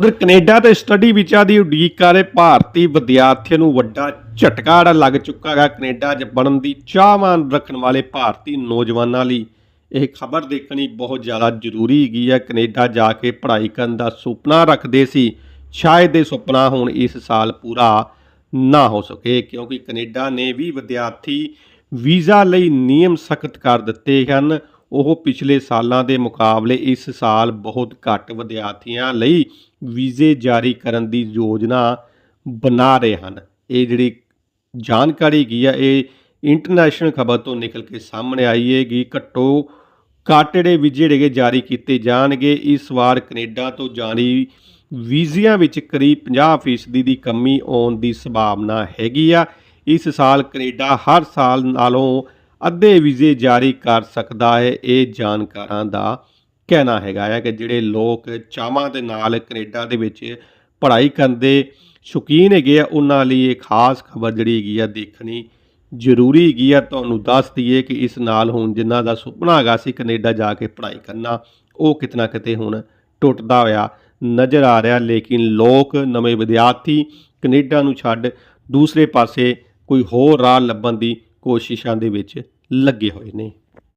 ਉਧਰ ਕੈਨੇਡਾ ਤੇ study visa ਦੀ ਉਡੀਕ ਕਰ ਰਹੇ ਭਾਰਤੀ ਵਿਦਿਆਰਥੀਆਂ ਨੂੰ ਵੱਡਾ ਝਟਕਾ ਜਿਹੜਾ ਲੱਗ ਚੁੱਕਾ ਹੈ ਕੈਨੇਡਾ 'ਚ ਬਣਨ ਦੀ ਚਾਹਵਾਨ ਰੱਖਣ ਵਾਲੇ ਭਾਰਤੀ ਨੌਜਵਾਨਾਂ ਲਈ। ਇਹ ਖਬਰ ਦੇਖਣੀ ਬਹੁਤ ਜ਼ਿਆਦਾ ਜ਼ਰੂਰੀ ਹੈਗੀ ਹੈ ਕੈਨੇਡਾ ਜਾ ਕੇ ਪੜ੍ਹਾਈ ਕਰਨ ਦਾ ਸੁਪਨਾ ਰੱਖਦੇ ਸੀ। ਸ਼ਾਇਦ ਇਹ ਸੁਪਨਾ ਹੁਣ ਇਸ ਸਾਲ ਪੂਰਾ ਨਾ ਹੋ ਸਕੇ ਕਿਉਂਕਿ ਕੈਨੇਡਾ ਨੇ ਵੀ ਵਿਦਿਆਰਥੀ ਵੀਜ਼ਾ ਲਈ ਨਿਯਮ ਸਖਤ ਕਰ ਦਿੱਤੇ ਹਨ। ਉਹ ਪਿਛਲੇ ਸਾਲਾਂ ਦੇ ਮੁਕਾਬਲੇ ਇਸ ਸਾਲ ਬਹੁਤ ਘੱਟ ਵਿਦਿਆਰਥੀਆਂ ਲਈ ਵੀਜ਼ੇ ਜਾਰੀ ਕਰਨ ਦੀ ਯੋਜਨਾ ਬਣਾ ਰਹੇ ਹਨ। ਇਹ ਜਿਹੜੀ ਜਾਣਕਾਰੀ ਕੀ ਆ, ਇਹ ਇੰਟਰਨੈਸ਼ਨਲ ਖਬਰ ਤੋਂ ਨਿਕਲ ਕੇ ਸਾਹਮਣੇ ਆਈ ਹੈ ਕਿ ਘੱਟੋ ਘੱਟ ਜਿਹੜੇ ਵੀਜ਼ੇ ਜਿਹੜੇ ਜਾਰੀ ਕੀਤੇ ਜਾਣਗੇ। ਇਸ ਵਾਰ ਕੈਨੇਡਾ ਤੋਂ ਜਾਰੀ ਵੀਜ਼ਿਆਂ ਵਿੱਚ ਕਰੀਬ 50% ਦੀ ਕਮੀ ਆਉਣ ਦੀ ਸੰਭਾਵਨਾ ਹੈਗੀ ਆ। ਇਸ ਸਾਲ ਕੈਨੇਡਾ ਹਰ ਸਾਲ ਨਾਲੋਂ ਅੱਧੇ ਵੀਜ਼ੇ ਜਾਰੀ ਕਰ ਸਕਦਾ ਹੈ। ਇਹ ਜਾਣਕਾਰਾਂ ਦਾ ਕਹਿਣਾ ਹੈਗਾ ਹੈ ਕਿ ਜਿਹੜੇ ਲੋਕ ਚਾਵਾਂ ਦੇ ਨਾਲ ਕੈਨੇਡਾ ਦੇ ਵਿੱਚ ਪੜ੍ਹਾਈ ਕਰਨ ਦੇ ਸ਼ੌਕੀਨ ਹੈਗੇ ਆ, ਉਹਨਾਂ ਲਈ ਇਹ ਖਾਸ ਖਬਰ ਜਿਹੜੀ ਹੈਗੀ ਆ ਦੇਖਣੀ ਜ਼ਰੂਰੀ ਹੈਗੀ ਆ। ਤੁਹਾਨੂੰ ਦੱਸ ਦਈਏ ਕਿ ਇਸ ਨਾਲ ਹੁਣ ਜਿਨ੍ਹਾਂ ਦਾ ਸੁਪਨਾ ਹੈਗਾ ਸੀ ਕੈਨੇਡਾ ਜਾ ਕੇ ਪੜ੍ਹਾਈ ਕਰਨਾ, ਉਹ ਕਿਤਨਾ ਕਿਤੇ ਹੁਣ ਟੁੱਟਦਾ ਹੋਇਆ ਨਜ਼ਰ ਆ ਰਿਹਾ। ਲੇਕਿਨ ਲੋਕ, ਨਵੇਂ ਵਿਦਿਆਰਥੀ ਕੈਨੇਡਾ ਨੂੰ ਛੱਡ ਦੂਸਰੇ ਪਾਸੇ ਕੋਈ ਹੋਰ ਰਾਹ ਲੱਭਣ ਦੀ ਕੋਸ਼ਿਸ਼ਾਂ ਦੇ ਵਿੱਚ ਲੱਗੇ ਹੋਏ ਨੇ।